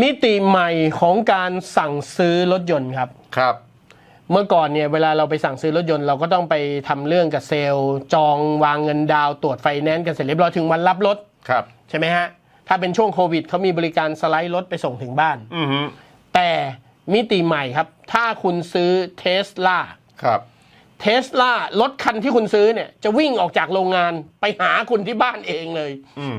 มิติใหม่ของการสั่งซื้อรถยนต์ครับ ครับ เมื่อก่อนเนี่ยเวลาเราไปสั่งซื้อรถยนต์เราก็ต้องไปทำเรื่องกับเซลล์จองวางเงินดาวน์ตรวจไฟแนนซ์กันเสร็จเรียบร้อยถึงวันรับรถครับ ใช่ไหมฮะ ถ้าเป็นช่วงโควิดเขามีบริการสไลด์รถไปส่งถึงบ้านอือฮึแต่มิติใหม่ครับ ถ้าคุณซื้อเทสลาครับเทสลารถคันที่คุณซื้อเนี่ย จะวิ่งออกจากโรงงานไปหาคุณที่บ้านเองเลยอืม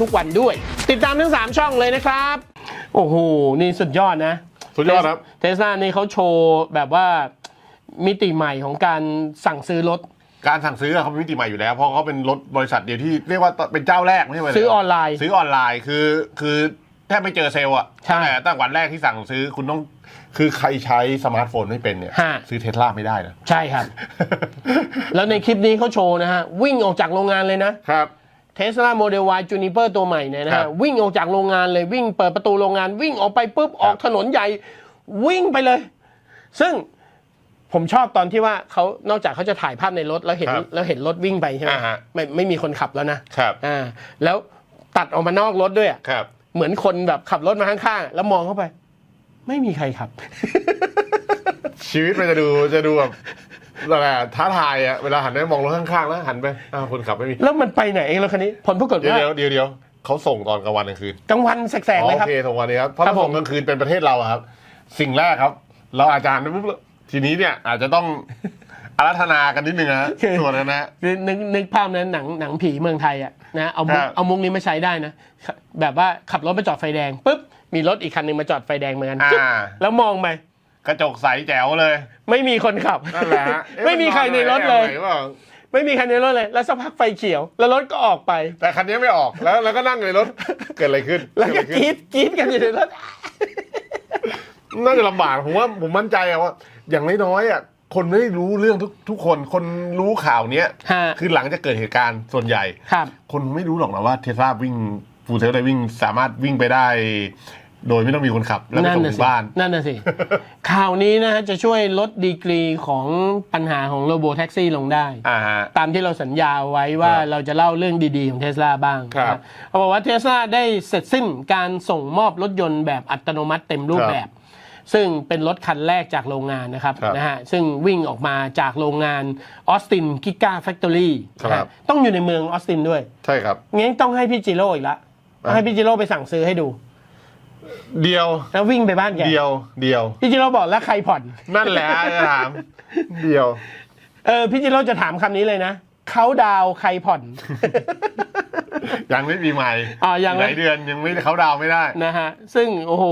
ทุกวันด้วย ติดตามทั้ง 3 ช่องเลยนะครับ โอ้โห นี่สุดยอดนะสุดยอดครับเทสลานี่เขาโชว์แบบว่ามิติใหม่ของการสั่งซื้อรถการสั่งซื้อเขาเป็นมิติใหม่อยู่แล้ว เพราะเขาเป็นรถบริษัทเดียวที่เรียกว่าเป็นเจ้าแรกไม่ใช่ไหมซื้อออนไลน์ ซื้อออนไลน์คือคือแทบไม่เจอเซลล์อะใช่ตั้งแต่ตั้งวันแรกที่สั่งซื้อคุณต้องคือใครใช้สมาร์ทโฟนไม่เป็นเนี่ยฮะซื้อเทสลาไม่ได้นะ ใช่ครับ แล้วในคลิปนี้เขาโชว์นะฮะ วิ่งออกจากโรงงานเลยนะครับ เทสลาโมเดล Y Juniper ตัวใหม่เนี่ยนะครัฮะบ วิ่งออกจากโรงงานเลยวิ่งเปิดประตูโรงงานวิ่งออกไปปุ๊บ ออกถนนใหญ่ วิ่งไปเลย ซึ่งผมชอบตอนที่ว่าเขานอกจากเขาจะถ่ายภาพในรถแล้วเห็นครับแล้วเห็นรถวิ่งไปใช่ไหมอ่าฮะ ไม่ไม่มีคนขับแล้วนะครับอ่าแล้วตัดออกมานอกรถด้วยอะ ครับ เหมือนคนแบบขับรถมาข้างๆ แล้วมองเข้าไป ไม่มีใครขับ ชีวิตมันจะดูจะดูแบบ อะไรอะท้าทายอะเวลาหันไปมองรถข้างๆแล้วหันไปอ้าวคนขับไม่มี แล้วมันไปไหนเองรถคันนี้ ผลปรากฏเดี๋ยวว่าเดี๋ยวเดี๋ยวเดี๋ยวเขาส่งตอนกลางวันกลางคืนกลางวันแสกๆเลยครับโอเคส่งวันนี้ครับเพราะครับถ้าส่งผมกลางคืนเป็นประเทศเราอะครับ สิ่งแรกครับ เราอาจารย์ปุ๊บทีนี้เนี่ยอาจจะต้องอารัธนากันนิดนึงนะฮะส่วนนั้นนะ คือนึกนึกภาพนั้นหนังหนังผีเมืองไทยอะนะเอามุกครับ เอามุกนี้มาใช้ได้นะแบบว่าขับรถมาจอดไฟแดงปุ๊บมีรถอีกคันหนึ่งมาจอดไฟแดงเหมือนกันอ่าจึ๊บแล้วมองไป กระจกใสแจ๋วเลยไม่มีคนขับ นั่นแหละฮะเอ๊ะไม่มีใครในรถเลยแอบไหนวะไม่มีใครในรถเลย แล้วสักพักไฟเขียว แล้วรถก็ออกไป แต่คันนี้ไม่ออกแล้วแล้วก็นั่งอยู่ในรถเกิดอะไรขึ้นแล้วก็เดอะไรกขึ้นรีดกรีดกันอยู่ในรถ น่าจะลำบากผมว่าผมมั่นใจอะว่า อย่างน้อยๆอะคนไม่รู้เรื่องทุกทุกคนคนรู้ข่าวเนี้ยฮะ คือหลังจากเกิดเหตุการณ์ส่วนใหญ่ ครับ คนไม่รู้หรอกนะว่าเทสลาวิ่งฟูลเทลไดวิ่งสามารถวิ่งไปได้ โดยไม่ต้องมีคนขับ แล้วไปส่งน่ะถึงสิบ้าน นั่นน่ะสิ ข่าวนี้นะฮะจะช่วยลดดีกรีของปัญหาของโรโบแท็กซี่ลงได้ อ่าฮะ ตามที่เราสัญญาไว้ว่าครับเราจะเล่าเรื่องดีๆ ของเทสลาบ้างครับนะเขาบอกว่าเทสลาได้เสร็จสิ้นการส่งมอบรถยนต์แบบอัตโนมัติเต็มรูปครับแบบ ซึ่งเป็นรถคันแรกจากโรงงานนะครับครับนะฮะซึ่งวิ่งออกมาจากโรงงานออสตินกิก้าแฟคทอรี่ครับ ต้องอยู่ในเมืองออสตินด้วย ใช่ครับ งั้นต้องให้พี่จิโร่อีกละต้องให้พี่จิโร่ไปสั่งซื้อให้ดู เดียว แล้ววิ่งไปบ้านแกเดียว เดียว พี่จิโร่บอกแล้วใครผ่อน นั่นแหละจะถาม เดียว เออพี่จิโร่จะถามคำนี้เลยนะเขาดาวน์ใครผ่อน ยังไม่มีใหม่อ่ายังไม่ หลายเดือนยังไม่เขาดาวน์ไม่ได้ นะฮะ ซึ่งโอ้โห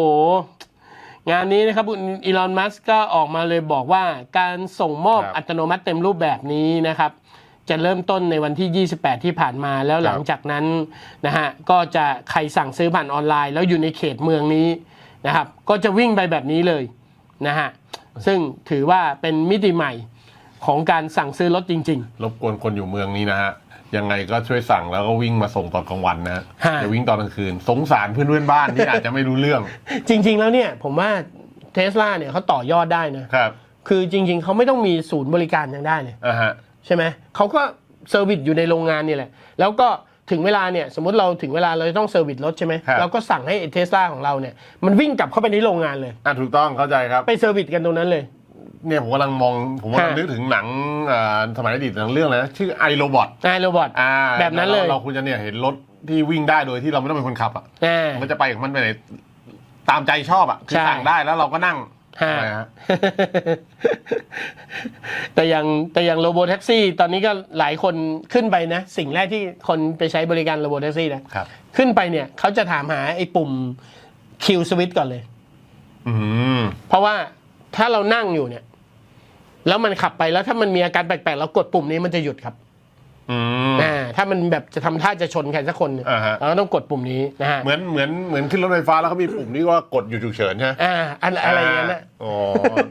งานนี้นะครับคุณอีลอนมัสก็ออกมาเลยบอกว่าการส่งมอบครับอัตโนมัติเต็มรูปแบบนี้นะครับ จะเริ่มต้นในวันที่ 28 ที่ผ่านมาแล้วหลังจากนั้นนะฮะก็จะใครสั่งซื้อผ่านออนไลน์ แล้วอยู่ในเขตเมืองนี้นะครับ ก็จะวิ่งไปแบบนี้เลยนะฮะซึ่งถือว่าเป็นมิติใหม่ของการสั่งซื้อรถจริงรบกวนคนอยู่เมืองนี้นะฮะยังไงก็ช่วยสั่งแล้วก็วิ่งมาส่งตอนกลางวันนะฮะฮะอย่าวิ่งตอนกลางคืน สงสารเพื่อนเพื่อนๆบ้านที่อาจจะไม่รู้เรื่องๆจริง ๆ แล้วเนี่ยผมว่าเทสลาเนี่ยเขาต่อยอดได้นะครับ คือจริง ๆเขาไม่ต้องมีศูนย์บริการยังได้เลยอ่าฮะ ใช่ไหมเขาก็เซอร์วิสอยู่ในโรงงานนี่แหละ แล้วก็ถึงเวลาเนี่ยสมมติเราถึงเวลาเราจะต้องเซอร์วิสรถใช่ไหมครับ เราก็สั่งให้เทสลาของเราเนี่ยมันวิ่งกลับเข้าไปในโรงงานเลย อะถูกต้องเข้าใจครับ ไปเซอร์วิสกันตรงนั้นเลย เนี่ยผมกำลังมอง ผมกำลังฮะนึกถึงหนังอ่าสมัยอดีตหนังเรื่องอะไรนะชื่อไอโรบอทนายโรบอท อ่าแบบนั้นเลย ราเราควรจะเนี่ยเห็นรถที่วิ่งได้โดยที่เราไม่ต้องเป็นคนขับอะอ่า มันก็จะไปของมันไปไหนตามใจชอบอะคือใช่ สั่งได้แล้วเราก็นั่ง ฮะอะไรฮะแต่อย่างแต่อย่างโรโบแท็กซี่ ตอนนี้ก็หลายคนขึ้นไปนะ สิ่งแรกที่คนไปใช้บริการโรโบแท็กซี่นะครับขึ้นไปเนี่ยเขาจะถามหาไอ้ปุ่มคิวสวิตก่อนเลยอืมเพราะว่าถ้าเรานั่งอยู่เนี่ย แล้วมันขับไปแล้วถ้ามันมีอาการแปลกๆเรากดปุ่มนี้มันจะหยุดครับ อืมอ่าถ้ามันแบบจะทำท่าจะชนใครสักคนเนี่ยอ่าฮะ เราก็ต้องกดปุ่มนี้นะฮะเหมือนเหมือนเหมือนขึ้นรถไฟฟ้าแล้วเขามีปุ่มที่ว่ากดอยู่ฉุกเฉินใช่ไหมอ่าอันอะไรอย่างนั้นนะ อ๋อ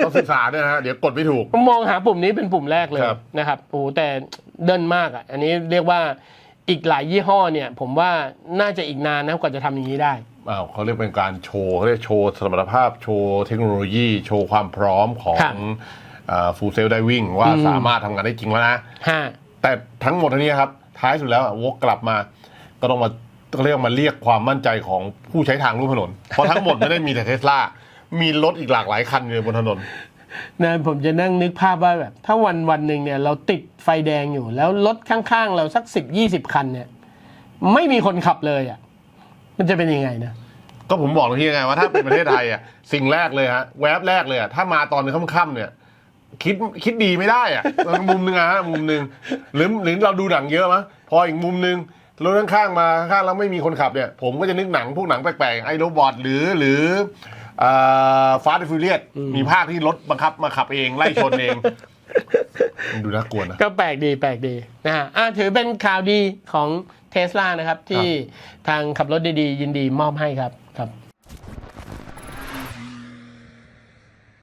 ต้องศึกษาด้วยนะฮะเดี๋ยวกดไม่ถูกผมมองหาปุ่มนี้เป็นปุ่มแรกเลยครับ นะครับโอ้แต่เดินมากอะ อันนี้เรียกว่าอีกหลายยี่ห้อเนี่ย ผมว่าน่าจะอีกนานนะกว่าจะทำอย่างนี้ได้ อ้าวเขาเรียกเป็นการโชว์เขาเรียกโชว์สมรรถภาพโชว์เทคโนโลยี โชว์ความพร้อมของครับฟูลเซลไดวิ่งว่าอืมสามารถทำงานได้จริงแล้วนะฮะ แต่ทั้งหมดทั้งนี้ครับ ท้ายสุดแล้วอะวกกลับมา ก็ต้องมาก็เรียกมาเรียกความมั่นใจของผู้ใช้ทางรูปถนน เพราะทั้งหมดไม่ได้มีแต่เทสลามีรถอีกหลากหลายคันอยู่บนถนนนะผมจะนั่งนึกภาพว่าแบบ ถ้าวันวันหนึ่งเนี่ยเราติดไฟแดงอยู่ แล้วรถข้างๆ เราสักสิบยี่สิบคันเนี่ย ไม่มีคนขับเลยอะ มันจะเป็นยังไงนะก็ผมบอกตรงที่ไงว่าถ้าเป็นประเทศไทยอะสิ่งแรกเลยฮะแวบแรกเลยอะถ้ามาตอนค่ำๆเนี่ย คิดคิดดีไม่ได้อะมุมหนึงอะฮะมุมหนึงหรือหรือเราดูหนังเยอะมั้ยพออีกมุมหนึงรถข้างๆมาข้างๆแล้วไม่มีคนขับเนี่ย ผมก็จะนึกหนังพวกหนังแปลกๆไอ้โรบอทหรือหรือฟาสต์ฟิวเลียมีภาคที่รถบังคับมาขับเองไล่ชนเองมันดูน่ากลัวนะ ก็แปลกดีแปลกดีนะฮะอะถือเป็นข่าวดีของเทสลานะครับ ที่ทางขับรถดีๆ ยินดีมอบให้ครับครับ